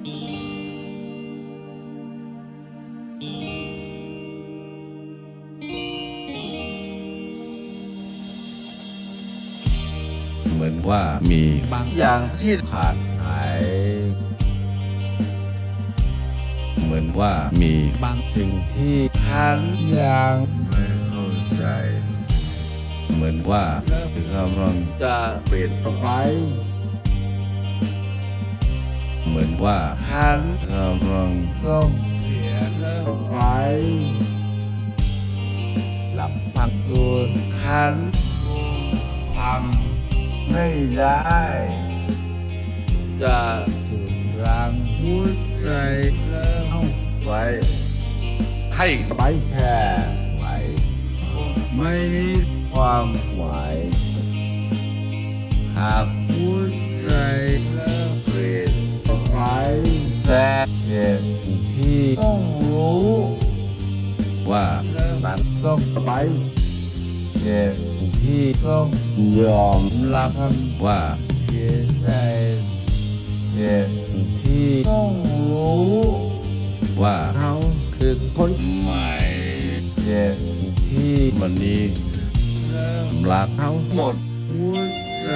เหมือนว่ามีบางอย่างที่ขาดหาย เหมือนว่ามีบางสิ่งที่ฉันยังไม่เข้าใจ เหมือนว่ากำลังจะเปลี่ยนไป เหมือนว่าฉันกำลังต้องเปลี่ยนไปหลับพักตัวฉันทำไม่ได้ จะรังหัวใจเริ่มไป ให้ไปแค่ไหวไม่มีความหมายหากหัวใจ เหตุที่ต้องรู้ว่ามันต้องไปเหตุที่ต้องยอมรับว่าเสียใจเหตุที่ต้องรู้ว่าเขาคือคนใหม่เหตุที่วันนี้เริ่มรักเขาหมดหัวใจ